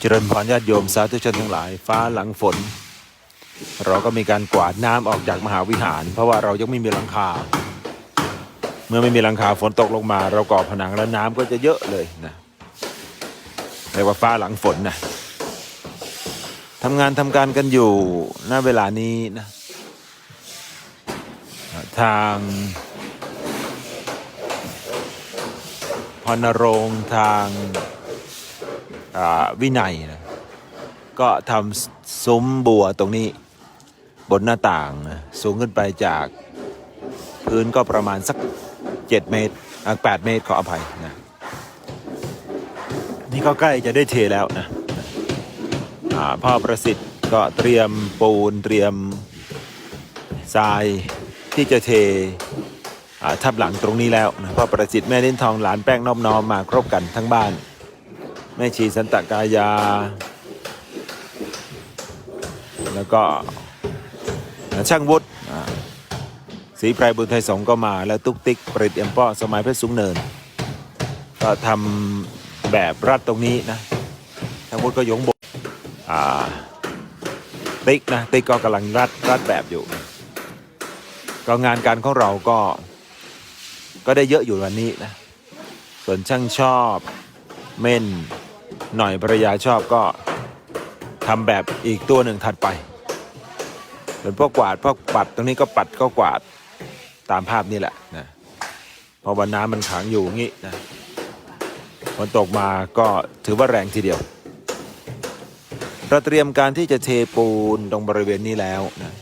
เจริญพรญาติโยมสาธุชนทั้งหลาย ฟ้าหลังฝน เราก็มีการกวาดน้ำออกจากมหาวิหาร เพราะว่าเรายังไม่มีหลังคา เมื่อไม่มีหลังคาฝนตกลงมา เราก่อผนังแล้วน้ำก็จะเยอะเลยนะเรียกว่าฟ้าหลังฝนนะทำงานทำการกันอยู่ณเวลานี้นะทางพรณรงทาง วินัยนะก็ทำซุ้มบัวตรงนี้ บนหน้าต่างนะสูงขึ้นไปจากพื้นก็ประมาณสัก 7 เมตรอะ8เมตรขออภัยนะนี่ก็ใกล้จะได้เทแล้วนะพ่อประสิทธิ์ก็เตรียมปูนเตรียมทรายที่จะเททับหลังตรงนี้แล้วนะพ่อประสิทธิ์แม่ลินทองหลานแป้งน้อมน้อมมาครบกันทั้งบ้าน แม่ชีสันตกายา แล้วก็ช่างวุฒิอ่าศรีไพรบุญไทยสงก็มา แล้วตุ๊กติ๊กปริตเอ็มป้อสมัยเพชรสูงเนิน ก็ทำแบบรัดตรงนี้นะช่างวุฒิก็ยงบกติ๊กนะติ๊กก็กำลังรัดรัดแบบอยู่ ก็งานการของเราก็ก็ได้เยอะอยู่วันนี้นะ ส่วนช่างชอบเม่น หน่อยภรรยาชอบก็ทำแบบอีกตัวหนึ่งถัดไปส่วนพวกกวาดพวกปัดตรงนี้ก็ปัดก็กวาดตามภาพนี่แหละนะเพราะวันน้ำมันขังอยู่งี้นะฝนตกมาก็ถือว่าแรงทีเดียวเราเตรียมการที่จะเทปูนตรงบริเวณนี้แล้วนะ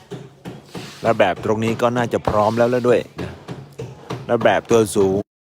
และแบบตรงนี้ก็น่าจะพร้อมแล้วแล้วด้วยนะและแบบตัวสูง